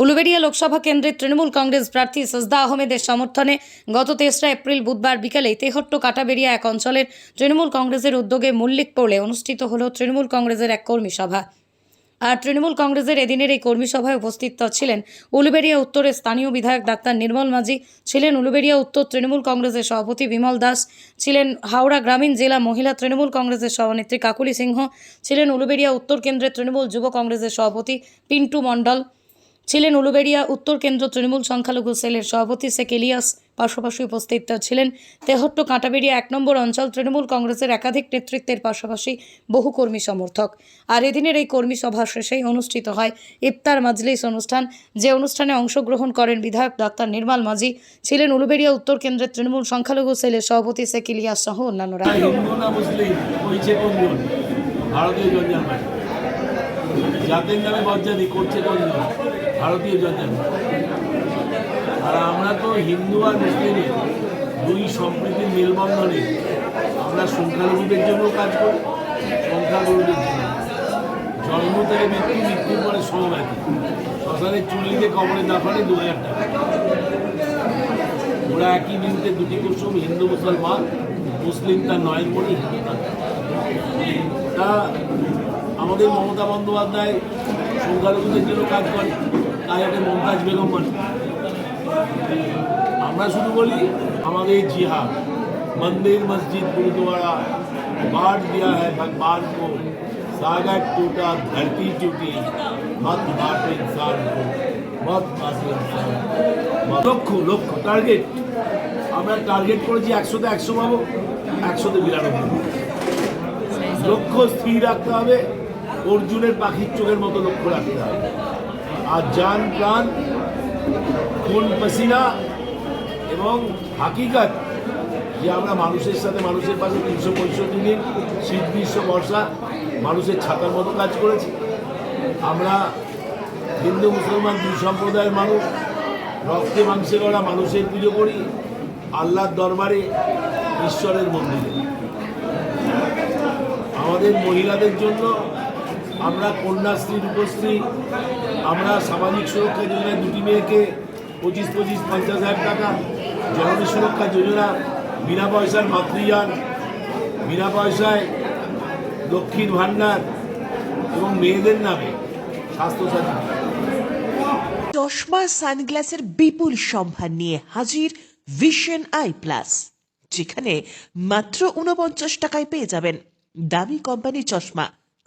উলুবেড়িয়া লোকসভা কেন্দ্রের তৃণমূল কংগ্রেস প্রার্থী সজদা আহমেদের সমর্থনে গত তেসরা এপ্রিল বুধবার বিকেলে তেহট্ট কাটাবেড়িয়া এক অঞ্চলের তৃণমূল কংগ্রেসের উদ্যোগে মল্লিক পড়লে অনুষ্ঠিত হল তৃণমূল কংগ্রেসের এক কর্মী সভা আর তৃণমূল কংগ্রেসের এদিনের এই কর্মী সভায় উপস্থিত ছিলেন উলুবেড়িয়া উত্তরের স্থানীয় বিধায়ক ডাক্তার নির্মল মাঝি, ছিলেন উলুবেড়িয়া উত্তর তৃণমূল কংগ্রেসের সভাপতি বিমল দাস, ছিলেন হাওড়া গ্রামীণ জেলা মহিলা তৃণমূল কংগ্রেসের সভানেত্রী কাকুলি সিংহ, ছিলেন উলুবেড়িয়া উত্তর কেন্দ্রের তৃণমূল যুব কংগ্রেসের সভাপতি পিন্টু মণ্ডল। ছিলেন উলুবেড়িয়া উত্তর কেন্দ্র তৃণমূল সংখ্যালঘু সেলের সভাপতি শেখ ইলিয়াস পাশাপাশি উপস্থিত ছিলেন তেহট্ট কাঁটাবেড়িয়া এক নম্বর অঞ্চল তৃণমূল কংগ্রেসের একাধিক নেতৃত্বের পাশাপাশি বহু কর্মী সমর্থক। আর এদিনের এই কর্মী সভা শেষেই অনুষ্ঠিত হয় ইফতার মাজলিস অনুষ্ঠান। যে অনুষ্ঠানে অংশগ্রহণ করেন বিধায়ক ডাক্তার নির্মাল মাঝি, ছিলেন উলুবেড়িয়া উত্তর কেন্দ্রের তৃণমূল সংখ্যালঘু সেলের সভাপতি শেখ ইলিয়াস সহ অন্যান্যরা। জাতের নামে বজ্জাতি করছে কোনজন ভারতীয় জঞ্জাল আর আমরা তো হিন্দু আর মুসলিমের দুই সম্প্রীতির মেলবন্ধনে আমরা সংখ্যালঘুদের জন্য কাজ করি, সংখ্যালঘুদের জন্য। জন্ম থেকে মৃত্যু, মৃত্যুর পরে সমব্যাধি শ্মশানের চুল্লিতে কবরে দাফানে দু হাজার টাকা। ওরা একই দিনতে দুটি কুসুম, হিন্দু, মুসলমান, মুসলিম তার মণি হিন্দু তা আমাদের মমতা বন্দ্যোপাধ্যায় সংখ্যালঘুদের জন্য কাজ করে তাই ওকে মমতাজ বেগম বলে আমরা শুধু বলি আমাদের জিহাদ मंदिर मस्जिद गुरुद्वारा बांट दिया है भगवान को सागर टूटा धरती टूटी मत बांटो इंसान को मत बांटो इंसान को। লক্ষ্য লক্ষ্য টার্গেট আমরা টার্গেট করেছি একশোতে একশো পাবো একশোতে বিরানব্বই পাবো। লক্ষ্য স্থির রাখতে হবে অর্জুনের পাখির চোখের মতো লক্ষ্য রাখতে হবে আর যান প্রাণ, খুন, পাসিনা এবং হাকিকাত, যে আমরা মানুষের সাথে মানুষের পাশে তিনশো পঁয়ষট্টি দিন, শীত, গ্রীষ্ম, বর্ষা মানুষের ছাতার মতো কাজ করেছি। আমরা হিন্দু, মুসলমান, দুই সম্প্রদায়ের মানুষ, রক্তে মাংসে গড়া মানুষের পুজো করি, আল্লাহর দরবারে, ঈশ্বরের মন্দিরে। আমাদের মহিলাদের জন্য আমরা কন্যাশ্রী রূপশ্রী আমরা সামাজিক সুরক্ষা যোজনায় দুটি মেয়েকে পঁচিশ পঁচিশ পঞ্চাশ হাজার টাকা, জননী সুরক্ষা যোজনা, বিনা পয়সার মাতৃযান, বিনা পয়সায় দক্ষিণ ভাণ্ডার এবং মেয়েদের নামে স্বাস্থ্যসাথী চশমা, সানগ্লাসের বিপুল সম্ভার নিয়ে হাজির ভিশন আই প্লাস, যেখানে মাত্র উনপঞ্চাশ টাকায় পেয়ে যাবেন দামি কোম্পানি চশমা।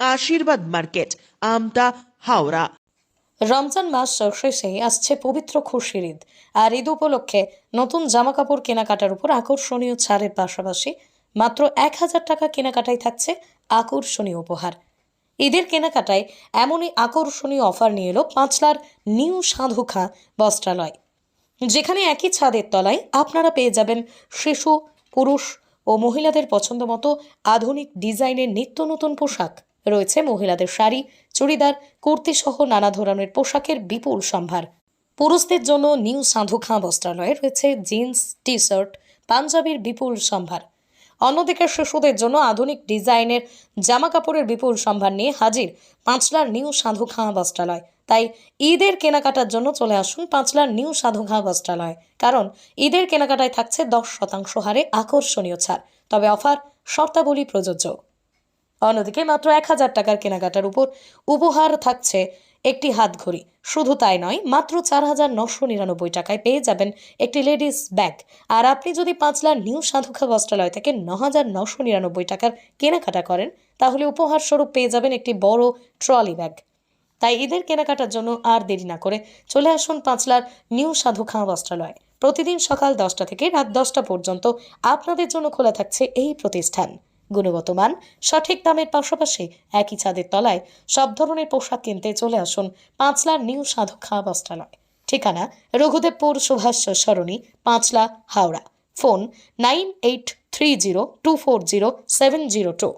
আশীর্বাদ মার্কেট, আমতা হাওড়া। রমজান মাস শেষে আসছে পবিত্র খুশির ঈদ, আর ঈদ উপলক্ষে নতুন জামা কাপড় কেনাকাটার উপর আকর্ষণীয় ছাড়ের পাশাপাশি মাত্র এক হাজার টাকা কেনাকাটায় থাকছে আকর্ষণীয় উপহার। ঈদের কেনাকাটায় এমনই আকর্ষণীয় অফার নিয়ে এলো পাঁচলার নিউ সাধুখা বস্ত্রালয়। যেখানে একই ছাদের তলায় আপনারা পেয়ে যাবেন শিশু, পুরুষ ও মহিলাদের পছন্দ মতো আধুনিক ডিজাইনের নিত্য নতুন পোশাক। রয়েছে মহিলাদের শাড়ি, চুড়িদার, কুর্তি সহ নানা ধরনের পোশাকের বিপুল সম্ভার। পুরুষদের জন্য নিউ সাধু খাঁ বস্ত্রালয়ে রয়েছে জিন্স টি শার্ট পাঞ্জাবির বিপুল সম্ভার। অন্যদিকে শিশুদের জন্য আধুনিক ডিজাইনের জামা কাপড়ের বিপুল সম্ভার নিয়ে হাজির পাঁচলার নিউ সাধু খাঁ বস্ত্রালয়। তাই ঈদের কেনাকাটার জন্য চলে আসুন পাঁচলার নিউ সাধু খাঁ বস্ত্রালয়, কারণ ঈদের কেনাকাটায় থাকছে দশ শতাংশ হারে আকর্ষণীয় ছাড়। তবে অফার শর্তাবলী প্রযোজ্য। অন্যদিকে মাত্র এক হাজার টাকার কেনাকাটার উপর উপহার থাকছে একটি হাত ঘড়ি শুধু তাই নয়, মাত্র চার হাজার নশো নিরানব্বই টাকায় পেয়ে যাবেন একটি লেডিস ব্যাগ। আর আপনি যদি পাঁচলার নিউ সাধুখা বস্ত্রালয় থেকে ন হাজার নশো নিরানব্বই টাকার কেনাকাটা করেন, তাহলে উপহার স্বরূপ পেয়ে যাবেন একটি বড় ট্রলি ব্যাগ। তাই ঈদের কেনাকাটার জন্য আর দেরি না করে চলে আসুন পাঁচলার নিউ সাধু খাঁ বস্ত্রালয়। প্রতিদিন সকাল দশটা থেকে রাত দশটা পর্যন্ত আপনাদের জন্য খোলা থাকছে এই প্রতিষ্ঠান। গুণগত মান সঠিক দামের পাশাপাশি একই ছাদের তলায় সব ধরনের পোশাক কিনতে চলে আসুন পাঁচলার নিউ সাধু খাওয়া বস্ত্রালয় ঠিকানা Raghudebpur Subhash Sarani, Panchla, Howrah. Phone nine eight three zero two four zero seven zero two.